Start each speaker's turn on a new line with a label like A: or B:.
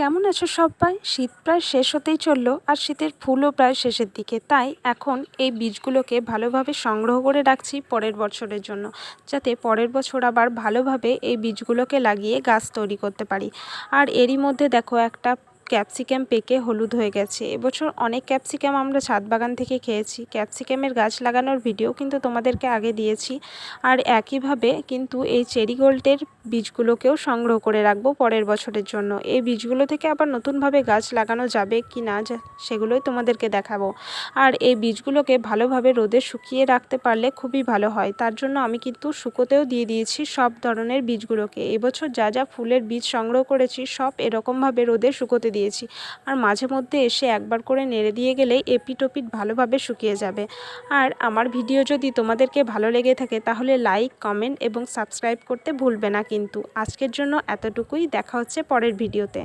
A: কেমন আছো সবাই শীত প্রায় শেষ হতেই চলল, আর শীতের ফুলও প্রায় শেষের দিকে। তাই এখন এই বীজগুলোকে ভালোভাবে সংগ্রহ করে রাখছি পরের বছরের জন্য, যাতে পরের বছর আবার ভালোভাবে এই বীজগুলোকে লাগিয়ে গাছ তৈরি করতে পারি। আর এরই মধ্যে দেখো একটা ক্যাপসিকাম পেকে হলুদ হয়ে গেছে। এবছর অনেক ক্যাপসিকাম আমরা ছাদ বাগান থেকে খেয়েছি। ক্যাপসিকামের গাছ লাগানোর ভিডিও কিন্তু তোমাদেরকে আগে দিয়েছি। আর একইভাবে কিন্তু এই চেরি গোল্ডের বীজগুলোকেও সংগ্রহ করে রাখব পরের বছরের জন্য। এই বীজগুলো থেকে আবার নতুনভাবে গাছ লাগানো যাবে কি না সেগুলোই তোমাদেরকে দেখাবো। আর এই বীজগুলোকে ভালোভাবে রোদে শুকিয়ে রাখতে পারলে খুবই ভালো হয়। তার জন্য আমি কিন্তু শুকোতেও দিয়ে দিয়েছি সব ধরনের বীজগুলোকে। এবছর যা যা ফুলের বীজ সংগ্রহ করেছি সব এরকমভাবে রোদে শুকোতে দিয়েছি। আর মাঝে মধ্যে এসে একবার করে নেড়ে দিয়ে গেলেই এপিটোপিট ভালোভাবে শুকিয়ে যাবে। আর আমার ভিডিও যদি তোমাদেরকে ভালো লেগে থাকে তাহলে লাইক, কমেন্ট এবং সাবস্ক্রাইব করতে ভুলবে না কিন্তু। আজকের জন্য এতটুকুই। দেখা হচ্ছে পরের ভিডিওতে।